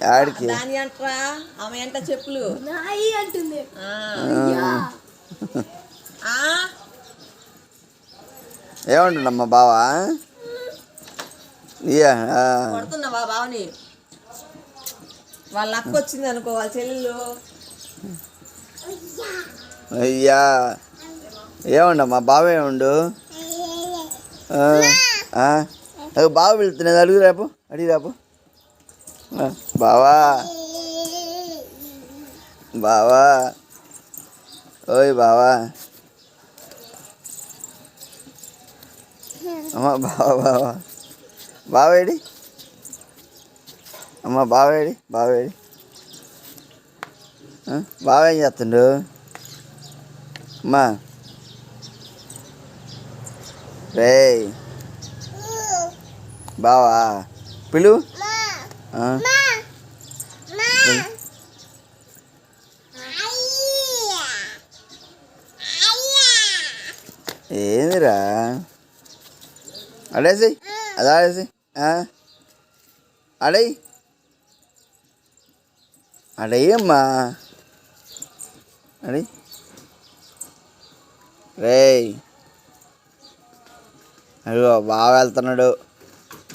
ఆడికి. దాని అంటరా? ఆమె ఎంట చెప్పులు. నాయి అంటుంది? ఏమంటుండమ్మా బావా. కొడుతున్నావా బావని? వాళ్ళ అక్క వచ్చింది అనుకో వాళ్ళ చెల్లెలు. అయ్యా. ఏమండమ్మా బావే ఉండు ఆ, ఆ. అగో బావ వెళ్తున్నది అడుగు రేపు అడిగి రేపు. బావా. బావా. ఓయ్ బావా. అమ్మ బావా బావా. బావేడి అమ్మ బావేడి బావేడి బావేం చేస్తుండు? అమ్మా. రేయ్. బావా. పిలు. ఏందిరా? అడేసి అది ఆడేసి అడై అడయ్యమ్మా అడై రేయ్. అయ్యో బాగా వెళ్తున్నాడు.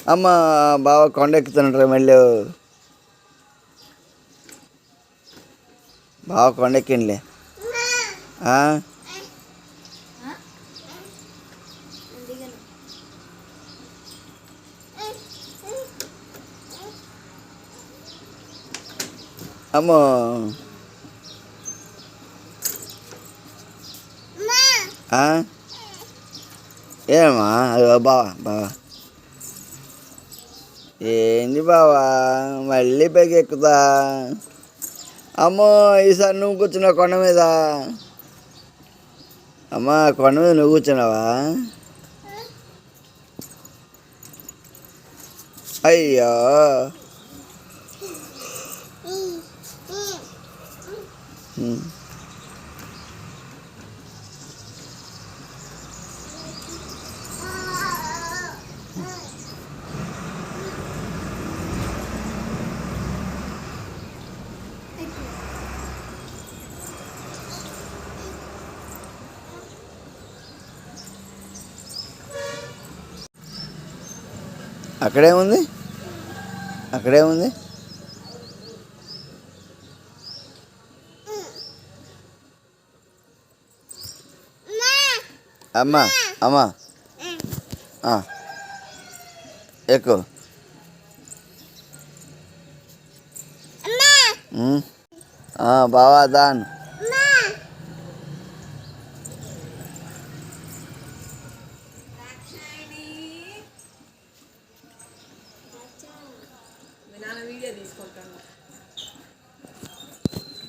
అమ్మ బావ కొండ రా మళ్ళీ. బావ కొండెక్కిండిలే. అమ్మో. ఏమా అయ్యో బావా బావా. ఏంది బావా మళ్ళీ పైకి ఎక్కుతా అమ్మో ఈసారి నువ్వు కూర్చున్నావు కొండ మీద. అమ్మా కొండ మీద నువ్వు కూర్చున్నావా? అయ్యో. ఉమ్. అక్కడేముంది అక్కడేముంది అమ్మా అమ్మా ఆ. ఎక్కు ఉమ్. ఆ, బావా దాన్ వీడియో తీసుకుంటాను.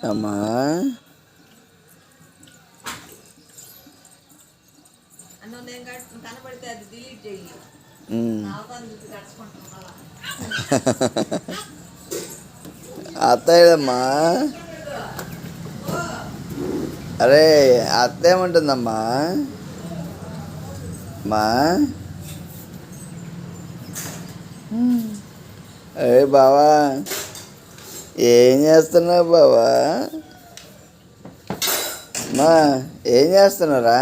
అమ్మా. అన్నం నేను కనపడితే అది డిలీట్ అత్తయ్యమ్మా. అరే అత్త ఏమంటుందమ్మా మా అరే బావా? ఏం చేస్తున్నావు బావా? మా ఏం చేస్తున్నారా?